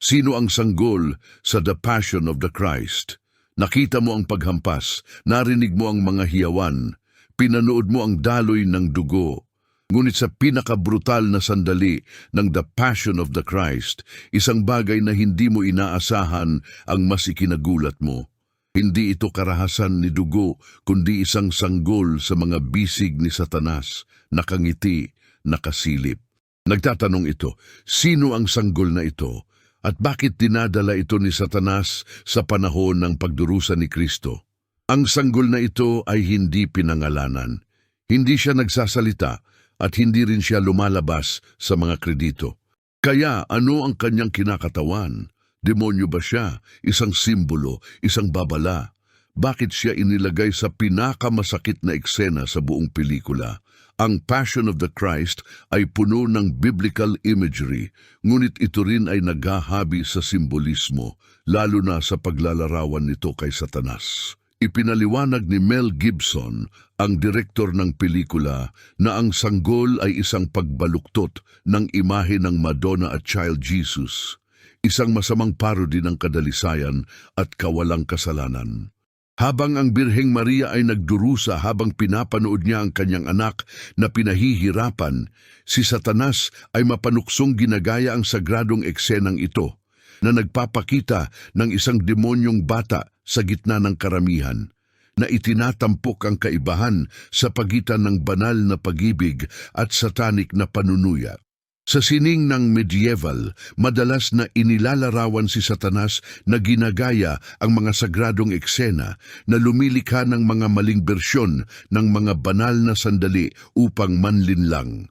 Sino ang sanggol sa The Passion of the Christ? Nakita mo ang paghampas, narinig mo ang mga hiyawan, pinanood mo ang daloy ng dugo. Ngunit sa pinakabrutal na sandali ng The Passion of the Christ, isang bagay na hindi mo inaasahan ang mas ikinagulat mo. Hindi ito karahasan ni dugo, kundi isang sanggol sa mga bisig ni Satanas, nakangiti, nakasilip. Nagtatanong ito, sino ang sanggol na ito? At bakit dinadala ito ni Satanas sa panahon ng pagdurusa ni Kristo? Ang sanggol na ito ay hindi pinangalanan. Hindi siya nagsasalita at hindi rin siya lumalabas sa mga kredito. Kaya ano ang kanyang kinakatawan? Demonyo ba siya? Isang simbolo? Isang babala? Bakit siya inilagay sa pinakamasakit na eksena sa buong pelikula? Ang Passion of the Christ ay puno ng biblical imagery, ngunit ito rin ay naghahabi sa simbolismo, lalo na sa paglalarawan nito kay Satanas. Ipinaliwanag ni Mel Gibson, ang direktor ng pelikula, na ang sanggol ay isang pagbaluktot ng imahe ng Madonna at Child Jesus, isang masamang parody ng kadalisayan at kawalang kasalanan. Habang ang Birheng Maria ay nagdurusa habang pinapanood niya ang kanyang anak na pinahihirapan, si Satanas ay mapanuksong ginagaya ang sagradong eksenang ito na nagpapakita ng isang demonyong bata sa gitna ng karamihan na itinatampok ang kaibahan sa pagitan ng banal na pag-ibig at satanik na panunuya. Sa sining ng medieval, madalas na inilalarawan si Satanas na ginagaya ang mga sagradong eksena na lumilikha ng mga maling bersyon ng mga banal na sandali upang manlinlang.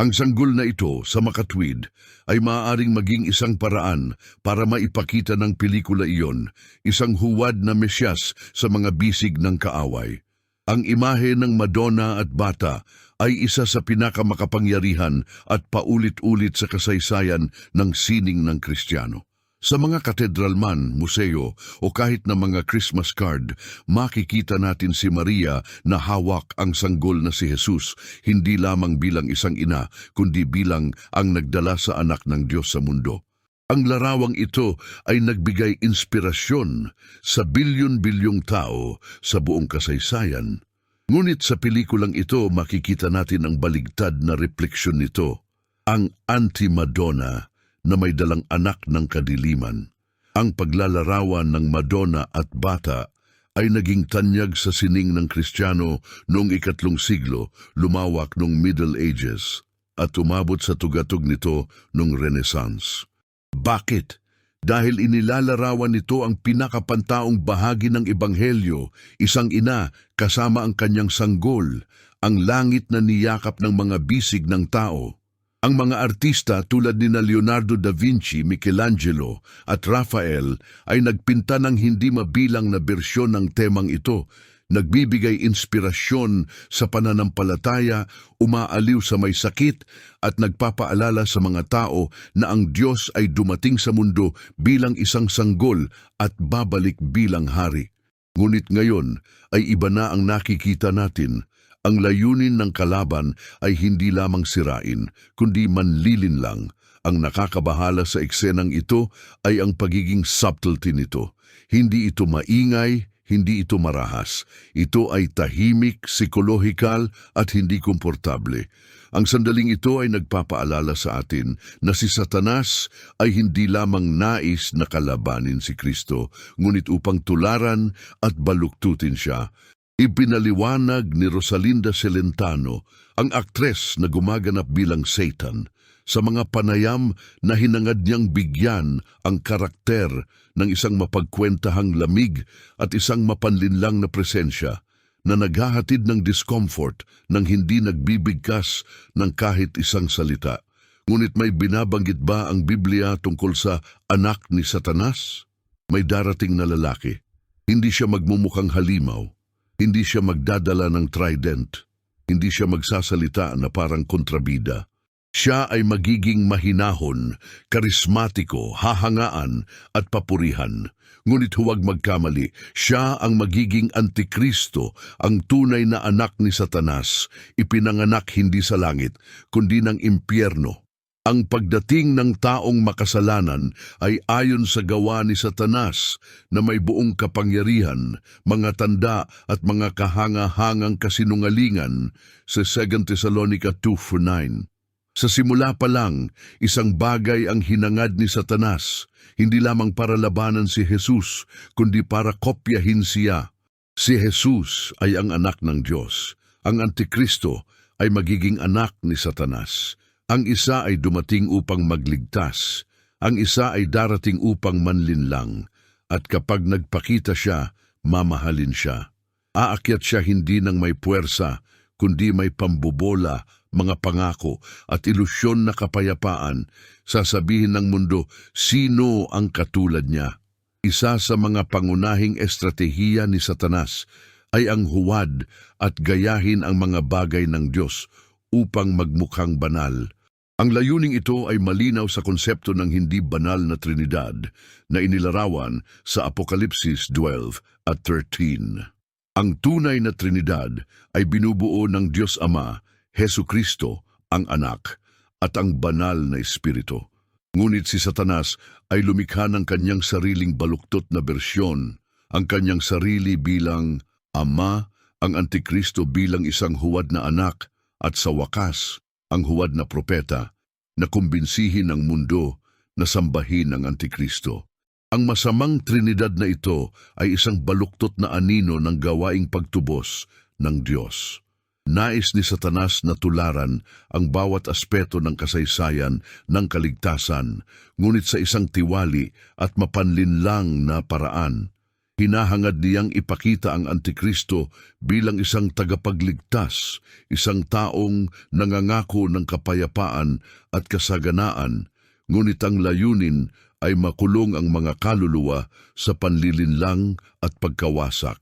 Ang sanggol na ito sa makatwid ay maaaring maging isang paraan para maipakita ng pelikula iyon, isang huwad na mesyas sa mga bisig ng kaaway. Ang imahe ng Madonna at Bata ay isa sa pinakamakapangyarihan at paulit-ulit sa kasaysayan ng sining ng Kristiyano. Sa mga katedral man, museo o kahit na mga Christmas card, makikita natin si Maria na hawak ang sanggol na si Jesus, hindi lamang bilang isang ina, kundi bilang ang nagdala sa anak ng Diyos sa mundo. Ang larawang ito ay nagbigay inspirasyon sa bilyon-bilyong tao sa buong kasaysayan. Ngunit sa pelikulang ito makikita natin ang baligtad na refleksyon nito, ang anti-Madonna na may dalang anak ng kadiliman. Ang paglalarawan ng Madonna at bata ay naging tanyag sa sining ng Kristiyano noong ikatlong siglo, lumawak noong Middle Ages, at umabot sa tugatog nito noong Renaissance. Bakit? Dahil inilalarawan nito ang pinakapantaong bahagi ng Ebanghelyo, isang ina kasama ang kanyang sanggol, ang langit na niyakap ng mga bisig ng tao. Ang mga artista tulad ni na Leonardo da Vinci, Michelangelo at Raphael ay nagpinta ng hindi mabilang na bersyon ng temang ito, nagbibigay inspirasyon sa pananampalataya, umaaliw sa may sakit at nagpapaalala sa mga tao na ang Diyos ay dumating sa mundo bilang isang sanggol at babalik bilang hari. Ngunit ngayon ay iba na ang nakikita natin. Ang layunin ng kalaban ay hindi lamang sirain, kundi manlilin lang. Ang nakakabahala sa eksenang ito ay ang pagiging subtlety nito. Hindi ito maingay, hindi ito marahas. Ito ay tahimik, psikolohikal at hindi komportable. Ang sandaling ito ay nagpapaalala sa atin na si Satanas ay hindi lamang nais na kalabanin si Kristo, ngunit upang tularan at baluktutin siya. Ipinaliwanag ni Rosalinda Celentano, ang aktres na gumaganap bilang Satan, sa mga panayam na hinangad niyang bigyan ang karakter ng isang mapagkwentahang lamig at isang mapanlinlang na presensya na naghahatid ng discomfort nang hindi nagbibigkas ng kahit isang salita. Ngunit may binabanggit ba ang Biblia tungkol sa anak ni Satanas? May darating na lalaki. Hindi siya magmumukhang halimaw. Hindi siya magdadala ng trident. Hindi siya magsasalita na parang kontrabida. Siya ay magiging mahinahon, karismatiko, hahangaan at papurihan. Ngunit huwag magkamali, siya ang magiging antikristo, ang tunay na anak ni Satanas, ipinanganak hindi sa langit, kundi ng impyerno. Ang pagdating ng taong makasalanan ay ayon sa gawa ni Satanas na may buong kapangyarihan, mga tanda at mga kahanga-hangang kasinungalingan sa 2 Thessalonica 2.9. Sa simula pa lang, isang bagay ang hinangad ni Satanas, hindi lamang para labanan si Jesus, kundi para kopyahin siya. Si Jesus ay ang anak ng Diyos. Ang Antikristo ay magiging anak ni Satanas. Ang isa ay dumating upang magligtas. Ang isa ay darating upang manlinlang. At kapag nagpakita siya, mamahalin siya. Aakyat siya hindi ng may puwersa, kundi may pambobola, mga pangako at ilusyon na kapayapaan. Sasabihin ng mundo, sino ang katulad niya? Isa sa mga pangunahing estratehiya ni Satanas ay ang huwad at gayahin ang mga bagay ng Diyos upang magmukhang banal. Ang layuning ito ay malinaw sa konsepto ng hindi banal na Trinidad na inilarawan sa Apokalipsis 12 at 13. Ang tunay na Trinidad ay binubuo ng Diyos Ama, Heso Kristo, ang Anak, at ang banal na Espiritu. Ngunit si Satanas ay lumikha ng kanyang sariling baluktot na bersyon, ang kanyang sarili bilang Ama, ang Antikristo bilang isang huwad na anak, at sa wakas, ang huwad na propeta, na kumbinsihin ng mundo na sambahin ang Antikristo. Ang masamang trinidad na ito ay isang baluktot na anino ng gawaing pagtubos ng Diyos. Nais ni Satanas na tularan ang bawat aspeto ng kasaysayan ng kaligtasan, ngunit sa isang tiwali at mapanlinlang na paraan. Hinahangad niyang ipakita ang Antikristo bilang isang tagapagligtas, isang taong nangangako ng kapayapaan at kasaganaan, ngunit ang layunin ay makulong ang mga kaluluwa sa panlilinlang at pagkawasak.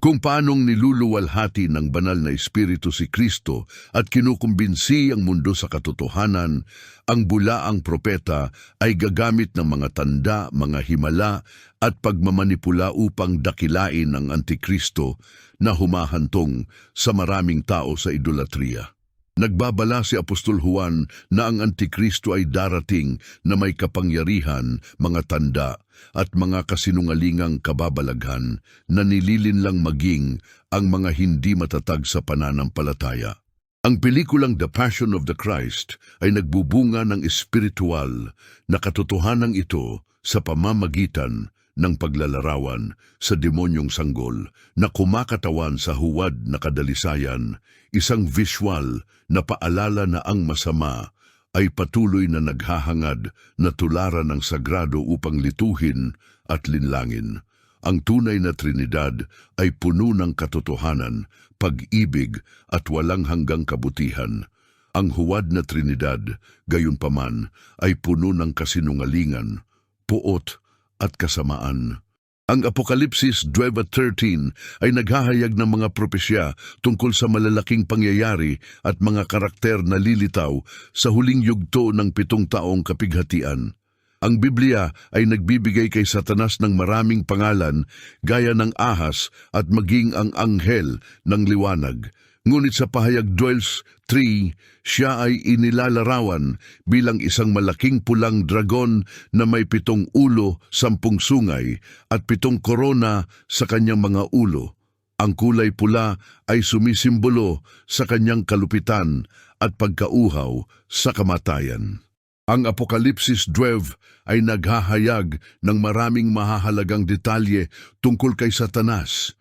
Kung paanong niluluwalhati ng banal na espiritu si Kristo at kinukumbinsi ang mundo sa katotohanan, ang bulaang propeta ay gagamit ng mga tanda, mga himala at pagmamanipula upang dakilain ang Antikristo na humahantong sa maraming tao sa idolatriya. Nagbabala si Apostol Juan na ang Antikristo ay darating na may kapangyarihan, mga tanda at mga kasinungalingang kababalaghan na nililinlang maging ang mga hindi matatag sa pananampalataya. Ang pelikulang The Passion of the Christ ay nagbubunga ng espiritual na katotohanan ito sa pamamagitan ng paglalarawan sa demonyong sanggol na kumakatawan sa huwad na kadalisayan, isang visual na paalala na ang masama ay patuloy na naghahangad na tularan ng sagrado upang lituhin at linlangin. Ang tunay na Trinidad ay puno ng katotohanan, pag-ibig at walang hanggang kabutihan. Ang huwad na Trinidad, gayunpaman, ay puno ng kasinungalingan, puot at kasamaan. Ang Apokalipsis 12.13 ay naghahayag ng mga propesya tungkol sa malalaking pangyayari at mga karakter na lilitaw sa huling yugto ng pitong taong kapighatian. Ang Biblia ay nagbibigay kay Satanas ng maraming pangalan gaya ng ahas at maging ang anghel ng liwanag. Ngunit sa pahayag 12.3, siya ay inilalarawan bilang isang malaking pulang dragon na may pitong ulo, sampung sungay at pitong korona sa kanyang mga ulo. Ang kulay pula ay sumisimbolo sa kanyang kalupitan at pagkauhaw sa kamatayan. Ang Apokalipsis 12 ay naghahayag ng maraming mahahalagang detalye tungkol kay Satanas.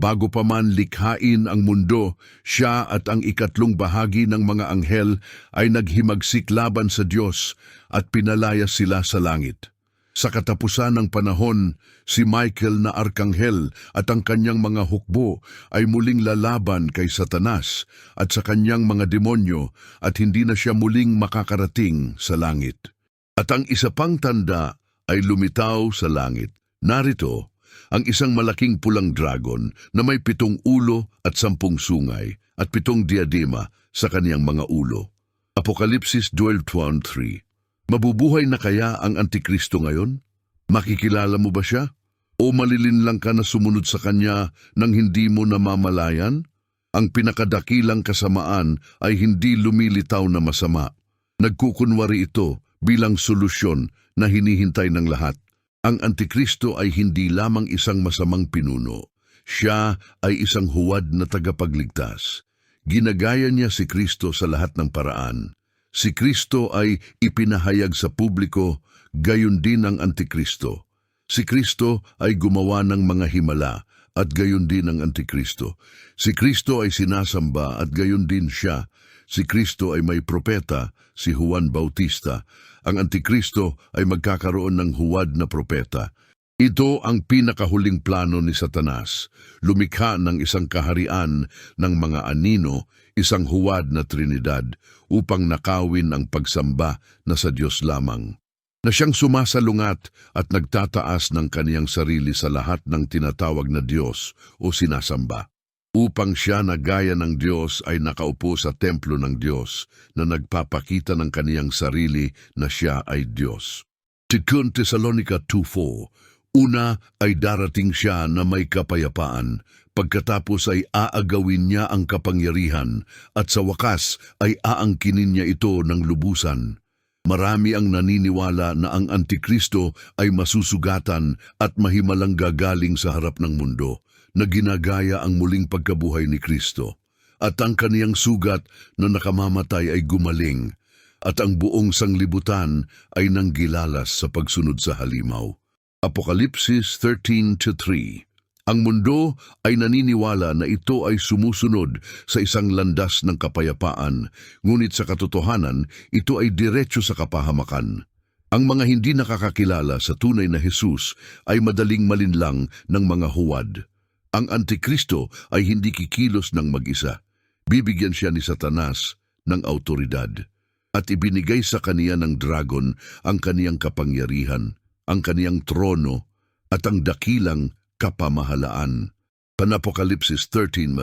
Bago pa man likhain ang mundo, siya at ang ikatlong bahagi ng mga anghel ay naghimagsik laban sa Diyos at pinalaya sila sa langit. Sa katapusan ng panahon, si Michael na arkanghel at ang kanyang mga hukbo ay muling lalaban kay Satanas at sa kanyang mga demonyo at hindi na siya muling makakarating sa langit. At ang isa pang tanda ay lumitaw sa langit. Narito, ang isang malaking pulang dragon na may pitong ulo at sampung sungay at pitong diadema sa kaniyang mga ulo. Apokalipsis 12.1.3 Mabubuhay na kaya ang Antikristo ngayon? Makikilala mo ba siya? O malilinlang ka na sumunod sa kanya nang hindi mo namamalayan? Ang pinakadakilang kasamaan ay hindi lumilitaw na masama. Nagkukunwari ito bilang solusyon na hinihintay ng lahat. Ang Antikristo ay hindi lamang isang masamang pinuno. Siya ay isang huwad na tagapagligtas. Ginagaya niya si Kristo sa lahat ng paraan. Si Kristo ay ipinahayag sa publiko, gayon din ang Antikristo. Si Kristo ay gumawa ng mga himala at gayon din ang Antikristo. Si Kristo ay sinasamba at gayon din siya. Si Kristo ay may propeta, si Juan Bautista. Ang Antikristo ay magkakaroon ng huwad na propeta. Ito ang pinakahuling plano ni Satanas, lumikha ng isang kaharian ng mga anino, isang huwad na Trinidad, upang nakawin ang pagsamba na sa Diyos lamang. Na siyang sumasalungat at nagtataas ng kaniyang sarili sa lahat ng tinatawag na Diyos o sinasamba. Upang siya na gaya ng Diyos ay nakaupo sa templo ng Diyos na nagpapakita ng kaniyang sarili na siya ay Diyos. 2 Thessalonica 2.4 Una ay darating siya na may kapayapaan, pagkatapos ay aagawin niya ang kapangyarihan, at sa wakas ay aangkinin niya ito ng lubusan. Marami ang naniniwala na ang Antikristo ay masusugatan at mahimalang gagaling sa harap ng mundo, na ginagaya ang muling pagkabuhay ni Kristo. At ang kaniyang sugat na nakamamatay ay gumaling, at ang buong sanglibutan ay nanggilalas sa pagsunod sa halimaw. Apokalipsis 13.3 Ang mundo ay naniniwala na ito ay sumusunod sa isang landas ng kapayapaan, ngunit sa katotohanan, ito ay diretso sa kapahamakan. Ang mga hindi nakakakilala sa tunay na Jesus ay madaling malinlang ng mga huwad. Ang Antikristo ay hindi kikilos ng mag-isa. Bibigyan siya ni Satanas ng autoridad at ibinigay sa kaniya ng dragon ang kaniyang kapangyarihan, ang kaniyang trono at ang dakilang kapamahalaan. Panapokalipsis 13.2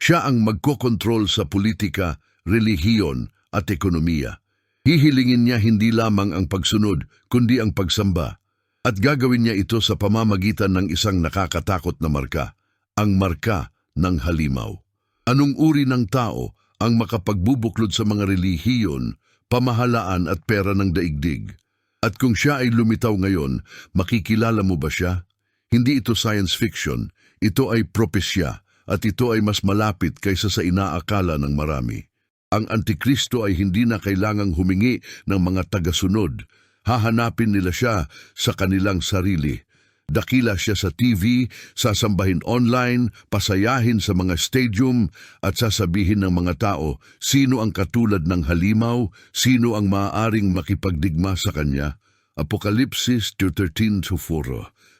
Siya ang magkokontrol sa politika, relihiyon at ekonomiya. Hihilingin niya hindi lamang ang pagsunod, kundi ang pagsamba. At gagawin niya ito sa pamamagitan ng isang nakakatakot na marka, ang marka ng halimaw. Anong uri ng tao ang makapagbubuklod sa mga relihiyon, pamahalaan at pera ng daigdig? At kung siya ay lumitaw ngayon, makikilala mo ba siya? Hindi ito science fiction, ito ay propesya at ito ay mas malapit kaysa sa inaakala ng marami. Ang Antikristo ay hindi na kailangang humingi ng mga tagasunod. Hahanapin nila siya sa kanilang sarili. Dakila siya sa TV, sasambahin online, pasayahin sa mga stadium at sasabihin ng mga tao sino ang katulad ng halimaw, sino ang maaaring makipagdigma sa kanya. Apokalipsis 2.13-4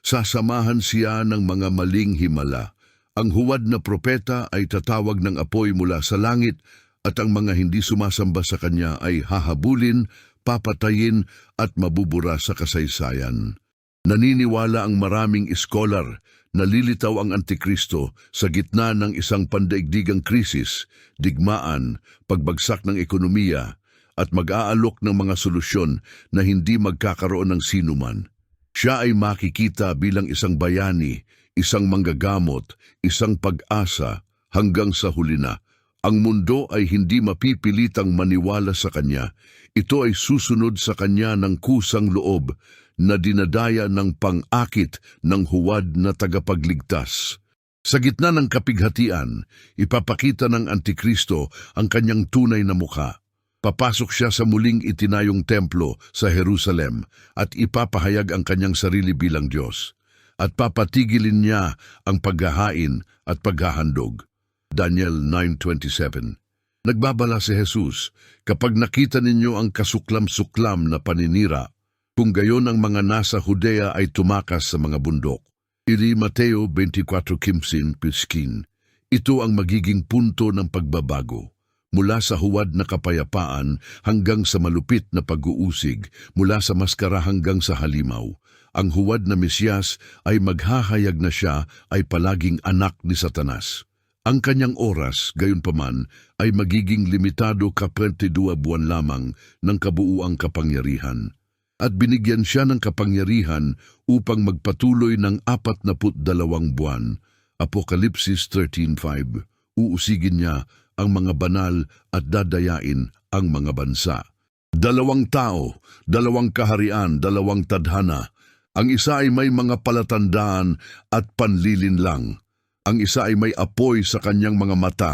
Sasamahan siya ng mga maling himala. Ang huwad na propeta ay tatawag ng apoy mula sa langit at ang mga hindi sumasamba sa kanya ay hahabulin, papatayin at mabubura sa kasaysayan. Naniniwala ang maraming iskolar na lilitaw ang Antikristo sa gitna ng isang pandaigdigang krisis, digmaan, pagbagsak ng ekonomiya, at mag-aalok ng mga solusyon na hindi magkakaroon ng sinuman. Siya ay makikita bilang isang bayani, isang manggagamot, isang pag-asa, hanggang sa huli na. Ang mundo ay hindi mapipilitang maniwala sa kanya. Ito ay susunod sa kanya ng kusang loob na dinadaya ng pang-akit ng huwad na tagapagligtas. Sa gitna ng kapighatian, ipapakita ng Antikristo ang kanyang tunay na mukha. Papasok siya sa muling itinayong templo sa Jerusalem at ipapahayag ang kanyang sarili bilang Diyos. At papatigilin niya ang paghahain at paghahandog. Daniel 9.27 Nagbabala si Jesus, kapag nakita ninyo ang kasuklam-suklam na paninira, kung gayon ang mga nasa Judea ay tumakas sa mga bundok. Iri Mateo 24.15 Piskin. Ito ang magiging punto ng pagbabago. Mula sa huwad na kapayapaan hanggang sa malupit na pag-uusig, mula sa maskara hanggang sa halimaw. Ang huwad na Mesyas ay maghahayag na siya ay palaging anak ni Satanas. Ang kanyang oras, gayon paman, ay magiging limitado ka 22 buwan lamang ng kabuuang kapangyarihan. At binigyan siya ng kapangyarihan upang magpatuloy ng 42 buwan. Apokalipsis 13.5 Uusigin niya ang mga banal at dadayain ang mga bansa. Dalawang tao, dalawang kaharian, dalawang tadhana. Ang isa ay may mga palatandaan at panlilin lang. Ang isa ay may apoy sa kanyang mga mata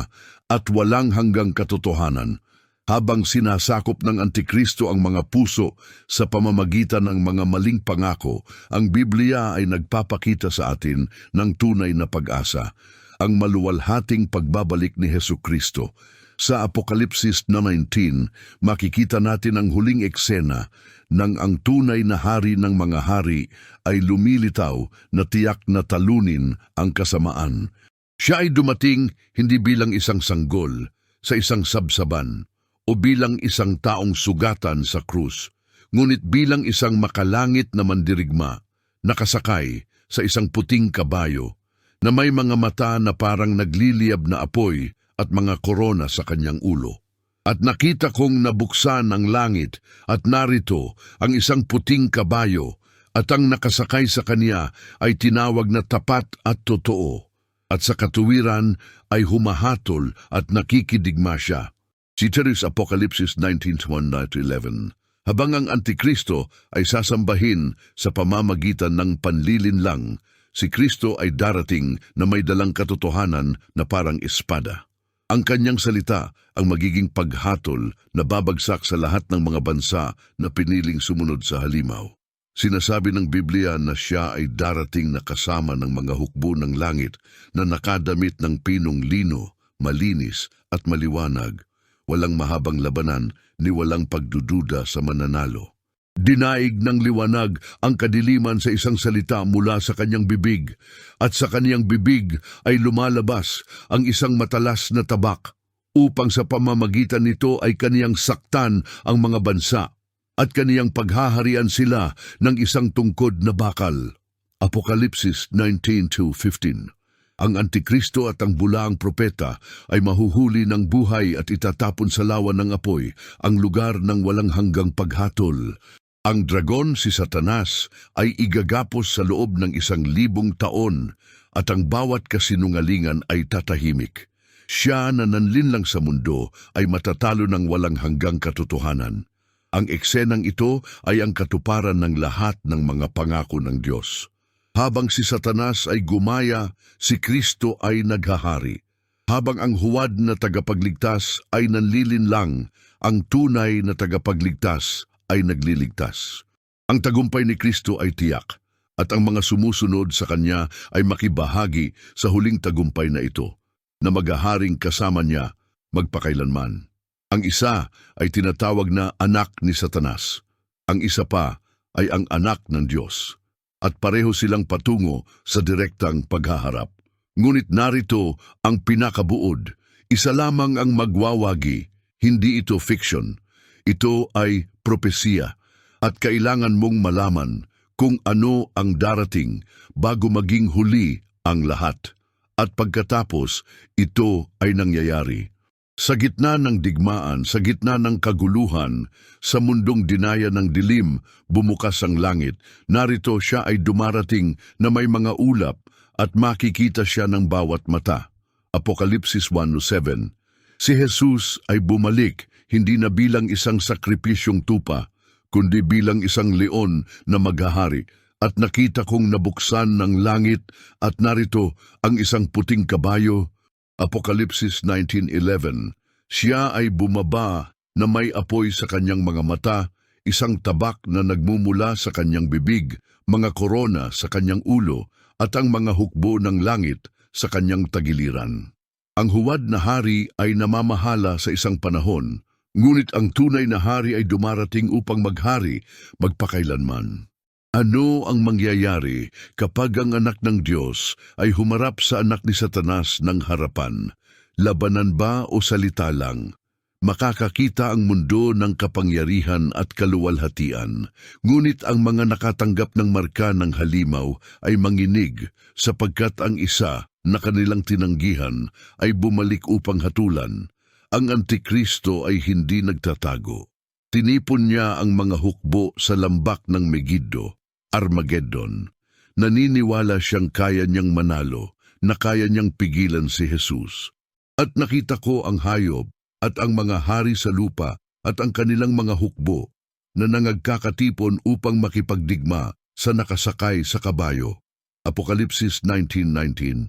at walang hanggang katotohanan. Habang sinasakop ng Antikristo ang mga puso sa pamamagitan ng mga maling pangako, ang Biblia ay nagpapakita sa atin ng tunay na pag-asa, ang maluwalhating pagbabalik ni Heso Kristo. Sa Apokalipsis na 19, makikita natin ang huling eksena nang ang tunay na hari ng mga hari ay lumilitaw na tiyak na talunin ang kasamaan. Siya ay dumating hindi bilang isang sanggol sa isang sabsaban o bilang isang taong sugatan sa krus, ngunit bilang isang makalangit na mandirigma, nakasakay sa isang puting kabayo, na may mga mata na parang nagliliyab na apoy at mga korona sa kanyang ulo. At nakita kong nabuksan ang langit at narito ang isang puting kabayo at ang nakasakay sa kanya ay tinawag na tapat at totoo. At sa katuwiran ay humahatol at nakikidigma siya. Si Teres Apokalipsis 19.1-11 Habang ang Antikristo ay sasambahin sa pamamagitan ng panlilinlang, si Kristo ay darating na may dalang katotohanan na parang espada. Ang kanyang salita ang magiging paghatol na babagsak sa lahat ng mga bansa na piniling sumunod sa halimaw. Sinasabi ng Biblia na siya ay darating na kasama ng mga hukbo ng langit na nakadamit ng pinong lino, malinis at maliwanag. Walang mahabang labanan ni walang pagdududa sa mananalo. Dinaig ng liwanag ang kadiliman sa isang salita mula sa kanyang bibig, at sa kanyang bibig ay lumalabas ang isang matalas na tabak, upang sa pamamagitan nito ay kaniyang saktan ang mga bansa, at kaniyang paghaharian sila ng isang tungkod na bakal. Apokalipsis 19.2.15 Ang Antikristo at ang bulaang propeta ay mahuhuli ng buhay at itatapon sa lawa ng apoy, ang lugar ng walang hanggang paghatol. Ang dragon si Satanas ay igagapos sa loob ng isang libong taon at ang bawat kasinungalingan ay tatahimik. Siya na nanlinlang sa mundo ay matatalo ng walang hanggang katotohanan. Ang eksenang ito ay ang katuparan ng lahat ng mga pangako ng Diyos. Habang si Satanas ay gumaya, si Kristo ay naghahari. Habang ang huwad na tagapagligtas ay nanlilinlang, ang tunay na tagapagligtas ay nagliligtas. Ang tagumpay ni Kristo ay tiyak at ang mga sumusunod sa Kanya ay makibahagi sa huling tagumpay na ito, na magaharing kasama niya magpakailanman. Ang isa ay tinatawag na anak ni Satanas. Ang isa pa ay ang anak ng Diyos. At pareho silang patungo sa direktang paghaharap. Ngunit narito ang pinakabuod. Isa lamang ang magwawagi. Hindi ito fiction. Ito ay propesiya. At kailangan mong malaman kung ano ang darating bago maging huli ang lahat. At pagkatapos, ito ay nangyayari. Sa gitna ng digmaan, sa gitna ng kaguluhan, sa mundong dinaya ng dilim, bumukas ang langit. Narito siya ay dumarating na may mga ulap at makikita siya ng bawat mata. Apokalipsis 1.7 Si Jesus ay bumalik hindi na bilang isang sakripisyong tupa, kundi bilang isang leon na maghahari. At nakita kong nabuksan ng langit at narito ang isang puting kabayo, Apokalipsis 19.11, siya ay bumaba na may apoy sa kanyang mga mata, isang tabak na nagmumula sa kanyang bibig, mga korona sa kanyang ulo, at ang mga hukbo ng langit sa kanyang tagiliran. Ang huwad na hari ay namamahala sa isang panahon, ngunit ang tunay na hari ay dumarating upang maghari magpakailanman. Ano ang mangyayari kapag ang anak ng Diyos ay humarap sa anak ni Satanas ng harapan? Labanan ba o salita lang? Makakakita ang mundo ng kapangyarihan at kaluwalhatian, ngunit ang mga nakatanggap ng marka ng halimaw ay manginig sapagkat ang isa na kanilang tinanggihan ay bumalik upang hatulan. Ang Antikristo ay hindi nagtatago. Tinipon niya ang mga hukbo sa lambak ng Megiddo, Armageddon. Naniniwala siyang kaya niyang manalo, na kaya niyang pigilan si Jesus. At nakita ko ang hayop at ang mga hari sa lupa at ang kanilang mga hukbo na nangagkakatipon upang makipagdigma sa nakasakay sa kabayo. Apokalipsis 19.19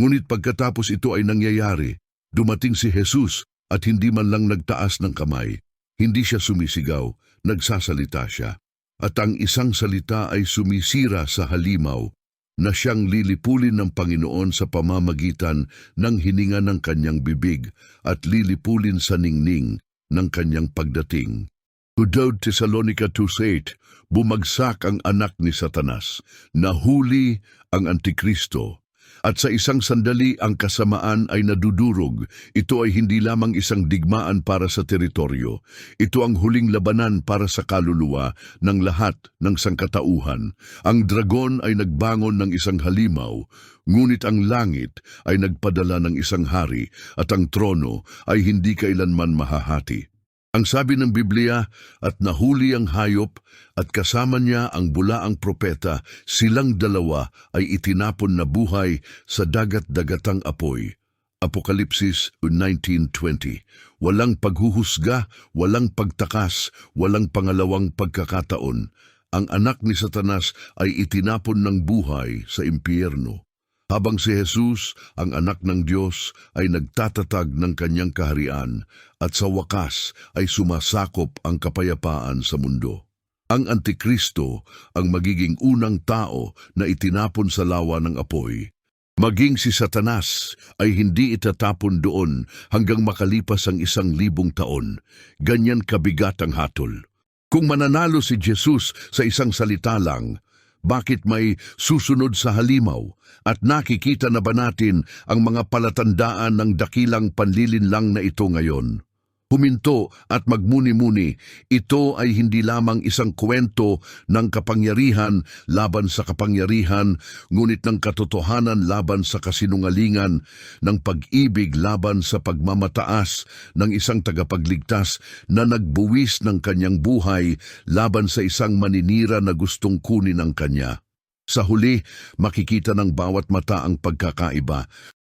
Ngunit pagkatapos ito ay nangyayari, dumating si Jesus at hindi man lang nagtaas ng kamay. Hindi siya sumisigaw, nagsasalita siya. At ang isang salita ay sumisira sa halimaw na siyang lilipulin ng Panginoon sa pamamagitan ng hininga ng kanyang bibig at lilipulin sa ningning ng kanyang pagdating. Hudod Thessalonica 2.8, bumagsak ang anak ni Satanas, nahuli ang Antikristo, at sa isang sandali ang kasamaan ay nadudurog. Ito ay hindi lamang isang digmaan para sa teritoryo. Ito ang huling labanan para sa kaluluwa ng lahat ng sangkatauhan. Ang dragon ay nagbangon ng isang halimaw, ngunit ang langit ay nagpadala ng isang hari at ang trono ay hindi kailanman mahahati. Ang sabi ng Biblia, at nahuli ang hayop at kasama niya ang bulaang propeta, silang dalawa ay itinapon na buhay sa dagat-dagatang apoy. Apokalipsis 19.20 Walang paghuhusga, walang pagtakas, walang pangalawang pagkakataon. Ang anak ni Satanas ay itinapon ng buhay sa impyerno. Habang si Jesus, ang anak ng Diyos, ay nagtatatag ng kanyang kaharian at sa wakas ay sumasakop ang kapayapaan sa mundo. Ang Antikristo ang magiging unang tao na itinapon sa lawa ng apoy. Maging si Satanas ay hindi itatapon doon hanggang makalipas ang isang libong taon. Ganyan kabigat ang hatol. Kung mananalo si Jesus sa isang salita lang, bakit may susunod sa halimaw at nakikita na ba natin ang mga palatandaan ng dakilang panlilinlang na ito ngayon? Huminto at magmuni-muni, ito ay hindi lamang isang kwento ng kapangyarihan laban sa kapangyarihan, ngunit ng katotohanan laban sa kasinungalingan, ng pag-ibig laban sa pagmamataas ng isang tagapagligtas na nagbuwis ng kanyang buhay laban sa isang maninira na gustong kunin ang kanya. Sa huli, makikita ng bawat mata ang pagkakaiba.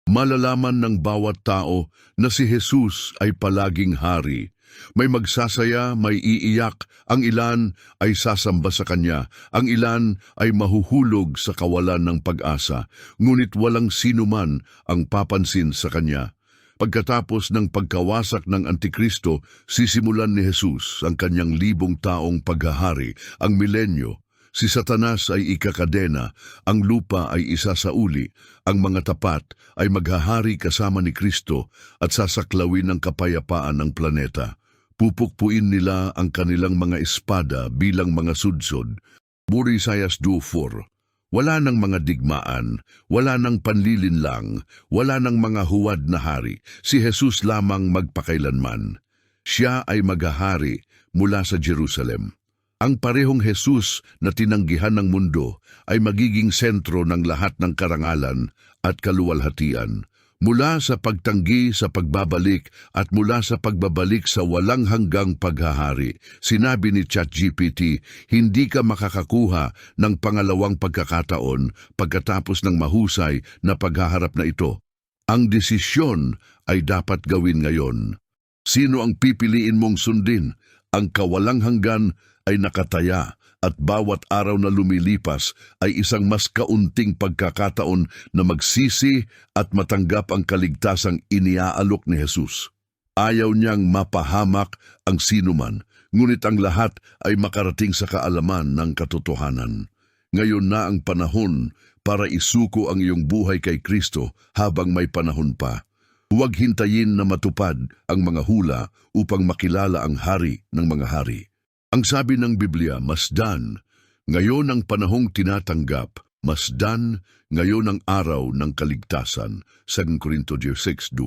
Malalaman ng bawat tao na si Jesus ay palaging hari. May magsasaya, may iiyak, ang ilan ay sasamba sa kanya, ang ilan ay mahuhulog sa kawalan ng pag-asa, ngunit walang sino man ang papansin sa kanya. Pagkatapos ng pagkawasak ng Antikristo, sisimulan ni Jesus ang kanyang libong taong paghahari, ang milenyo, Si Satanas ay ikakadena, ang lupa ay isasauli, ang mga tapat ay maghahari kasama ni Kristo at sasaklawin ng kapayapaan ng planeta. Pupukpuin nila ang kanilang mga espada bilang mga sudsod. Muri Isaias 2.4 Wala ng mga digmaan, wala ng panlilinlang, wala ng mga huwad na hari, si Jesus lamang magpakailanman. Siya ay maghahari mula sa Jerusalem. Ang parehong Jesus na tinanggihan ng mundo ay magiging sentro ng lahat ng karangalan at kaluwalhatian. Mula sa pagtanggi sa pagbabalik at mula sa pagbabalik sa walang hanggang paghahari, sinabi ni ChatGPT, hindi ka makakakuha ng pangalawang pagkakataon pagkatapos ng mahusay na paghaharap na ito. Ang desisyon ay dapat gawin ngayon. Sino ang pipiliin mong sundin? Ang kawalang hanggan ay nakataya at bawat araw na lumilipas ay isang mas kaunting pagkakataon na magsisi at matanggap ang kaligtasang iniaalok ni Jesus. Ayaw niyang mapahamak ang sinuman, ngunit ang lahat ay makarating sa kaalaman ng katotohanan. Ngayon na ang panahon para isuko ang iyong buhay kay Kristo habang may panahon pa. Huwag hintayin na matupad ang mga hula upang makilala ang hari ng mga hari. Ang sabi ng Biblia, masdan, ngayon ang panahong tinatanggap, masdan, ngayon ang araw ng kaligtasan. 2 Corinto 6.2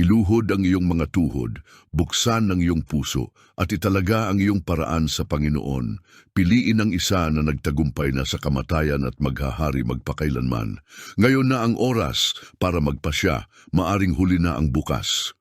Iluhod ang iyong mga tuhod, buksan ang iyong puso, at italaga ang iyong paraan sa Panginoon. Piliin ang isa na nagtagumpay na sa kamatayan at maghahari magpakailanman. Ngayon na ang oras para magpasya, maaring huli na ang bukas.